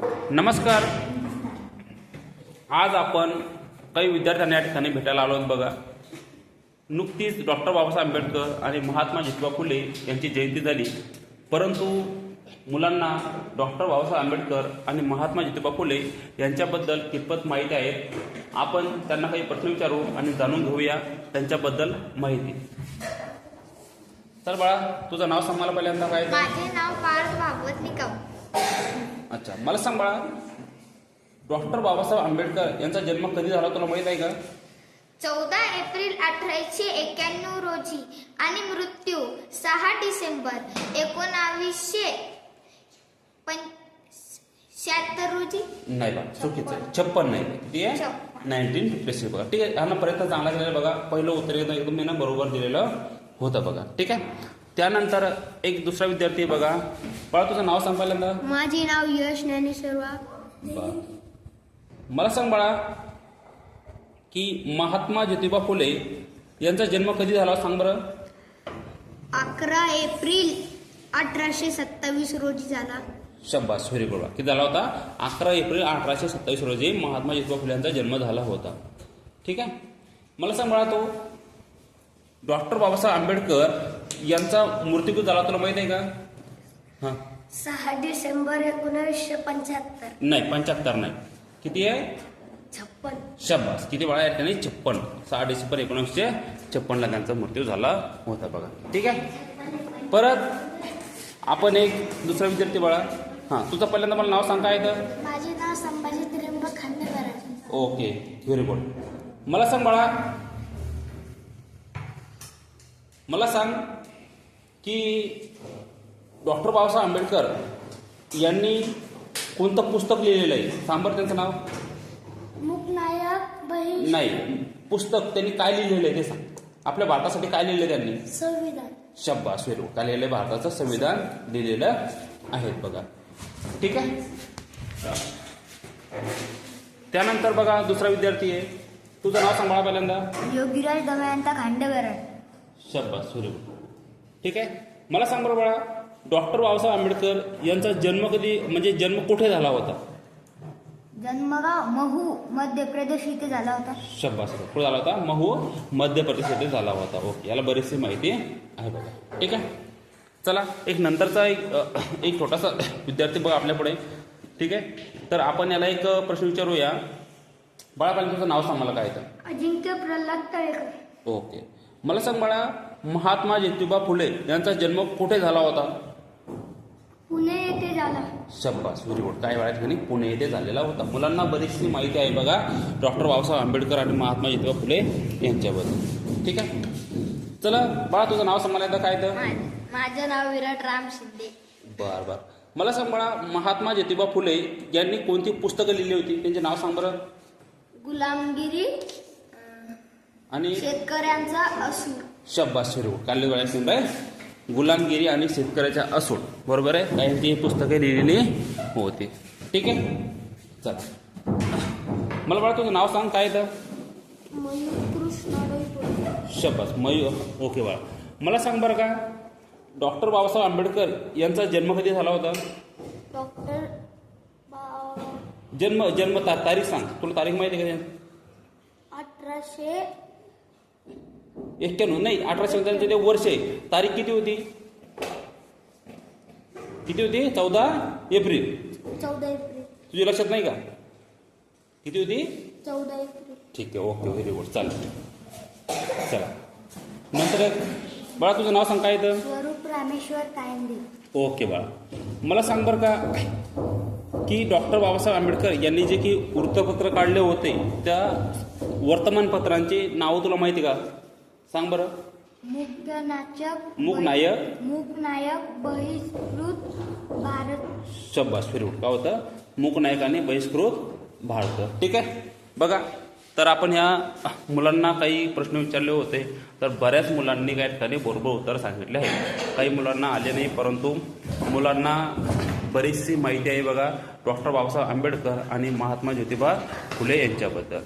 नमस्कार. आज आपण काही विद्यार्थ्यांना या ठिकाणी भेटायला आलो आहोत बघा. नुकतीच डॉक्टर बाबासाहेब आंबेडकर आणि महात्मा ज्योतिबा फुले यांची जयंती झाली. परंतु मुलांना डॉक्टर बाबासाहेब आंबेडकर आणि महात्मा ज्योतिबा फुले यांच्याबद्दल कितपत माहिती आहे आपण त्यांना काही प्रश्न विचारू आणि जाणून घेऊया त्यांच्याबद्दल माहिती. तर बाळा तुझं नाव सांग मला पहिल्यांदा काय माझे नाव पार्थ भागवत निकम. अच्छा मला सांग बाळा. डॉक्टर बाबासाहेब आंबेडकर यांचा जन्म कधी झाला तुला माहीत आहे का? चौदा एप्रिल अठराशे एक्क्याण्णव रोजी आणि मृत्यू सहा डिसेंबर एकोणावीसशे शहात्तर रोजी. नाही बा चुकीचं आहे. छप्पन नाही. किती आहे? छप्पन. नाईन्टीन फिफ्टी सिक्स बघा. ठीक आहे? ह्यानं प्रयत्न चांगला केलेला बघा. पहिलं उत्तर एकदम एकदम मी ना बरोबर दिलेलं होतं बघा. ठीक आहे? त्यानंतर एक दुसरा विद्यार्थी बघा. बाळा तुझं नाव सांग पहिल्यांदा. माझे नाव यश ज्ञानेश्वरवा बरं. मला सांग बाळा की महात्मा ज्योतिबा फुले यांचा जन्म कधी झाला सांग बरं. अकरा एप्रिल अठराशे सत्तावीस रोजी झाला. शब्बास व्हेरी गुड किती झाला होता? अकरा एप्रिल अठराशे सत्तावीस रोजी महात्मा ज्योतिबा फुले यांचा जन्म झाला होता. ठीक आहे? मला सांग मला तो. डॉक्टर बाबासाहेब आंबेडकर यांचा मृत्यू झाला तुला माहीत आहे का? हां. सहा डिसेंबर एकोणावीसशे पंच्याहत्तर. नाही पंच्याहत्तर नाही. किती आहे? छप्पन. शब्बास किती बाळा या ठिकाणी छप्पन. सहा डिसेंबर एकोणीसशे छप्पनला त्यांचा मृत्यू झाला होता बघा. ठीक आहे? परत आपण एक दुसरा विद्यार्थी बाळा. हां तुझं पहिल्यांदा मला नाव सांगता येतं? माझे नाव Sambhaji Trimbak Khandekar. Okay very good. मला सांग बाळा. मला सांग की डॉक्टर बाबासाहेब आंबेडकर यांनी कोणतं पुस्तक लिहिलेलं आहे? सांग बरं त्यांचं नाव. मुकनायक बहीण. नाही पुस्तक त्यांनी काय लिहिलेलं आहे ते सांग. आपल्या भारतासाठी काय लिहिलं त्यांनी? संविधान. शब्बास वेरू काय लिहिलं भारताचं संविधान लिहिलेलं आहे बघा. ठीक आहे? त्यानंतर बघा दुसरा विद्यार्थी आहे. तुझं नाव सांभाळा पहिल्यांदा. योगीराज दमयंता खांडेकर शब्बास व्हेरी गुड ठीक आहे? मला सांग बरं बाळा डॉक्टर बाबासाहेब आंबेडकर यांचा जन्म कधी म्हणजे जन्म कुठे झाला होता? जन्मगाव महू मध्य प्रदेश इथे झाला होता. शब्बास कुठे झाला होता? महू मध्य प्रदेश येथे झाला होता. ओके याला बरीचशी माहिती आहे बघा. ठीक आहे? चला एक नंतरचा एक एक छोटासा विद्यार्थी बघा आपल्यापुढे ठीक आहे? तर आपण याला एक प्रश्न विचारूया. बाळा पाहिजे तुझं नाव सांग मला काय तर. अजिंक्य प्रल्हाद तळेकर. ओके. मला सांग बाळा महात्मा ज्योतिबा फुले यांचा जन्म कुठे झाला होता? पुणे येथे झाला. शब्बास व्हेरी गुड. काय वेळा ठिकाणी पुणे येथे झालेला होता. मुलांना बरीचशी माहिती आहे बघा डॉक्टर बाबासाहेब आंबेडकर आणि महात्मा ज्योतिबा फुले यांच्याबद्दल. ठीक आहे? चला बाळा तुझं नाव सांगायला येतं काय तर? माझं नाव विराट राम शिंदे. बर बर. मला सांग बाळा महात्मा ज्योतिबा फुले यांनी कोणती पुस्तकं लिहिली होती? त्यांचे नाव सांग बरं. गुलामगिरी आणि शेतकऱ्यांचा असूर शब्बास व्हेरी गुड काल वेळा आहे गुलामगिरी आणि शेतकऱ्याच्या असूड बरोबर आहे? काहींची ही पुस्तके लिहिलेली होती. ठीक आहे? चला. मला बाळा तुझं नाव सांग काय तर शब्बास मयूर ओके बाळा. मला सांग बरं का डॉक्टर बाबासाहेब आंबेडकर यांचा जन्म कधी झाला होता? डॉक्टर जन्म जन्म ता तारीख सांग. तुला तारीख माहिती आहे का? अठराशे एक्क्याण्णव नाही अठराशे पंच्याण्णवचे ते वर्ष आहे. तारीख किती होती? किती होती? चौदा एप्रिल. चौदा एप्रिल. तुझ्या लक्षात नाही का? किती होती? चौदा एप्रिल. ठीक आहे ओके व्हेरी गुड. चालेल. चला. नंतर बाळा तुझं नाव सांग काय येतं स्वरूप रामेश्वर कायंदे. ओके बाळा. मला सांग बरं का की डॉक्टर बाबासाहेब आंबेडकर यांनी जे की वृत्तपत्र काढले होते त्या वर्तमानपत्रांची नावं तुला माहिती का? सांग बरं. मुक्तनाचक मूकनायक मूकनायक बहिष्कृत भारत. शब्बास फिरवून. का होतं? मूकनायक आणि बहिष्कृत भारत. ठीक आहे? बघा तर आपण ह्या मुलांना काही प्रश्न विचारले होते तर बऱ्याच मुलांनी काही ठिकाणी बरोबर उत्तर सांगितले आहे. काही मुलांना आले नाही परंतु मुलांना बरीचशी माहिती आहे बघा. डॉक्टर बाबासाहेब आंबेडकर आणि महात्मा ज्योतिबा फुले यांच्याबद्दल.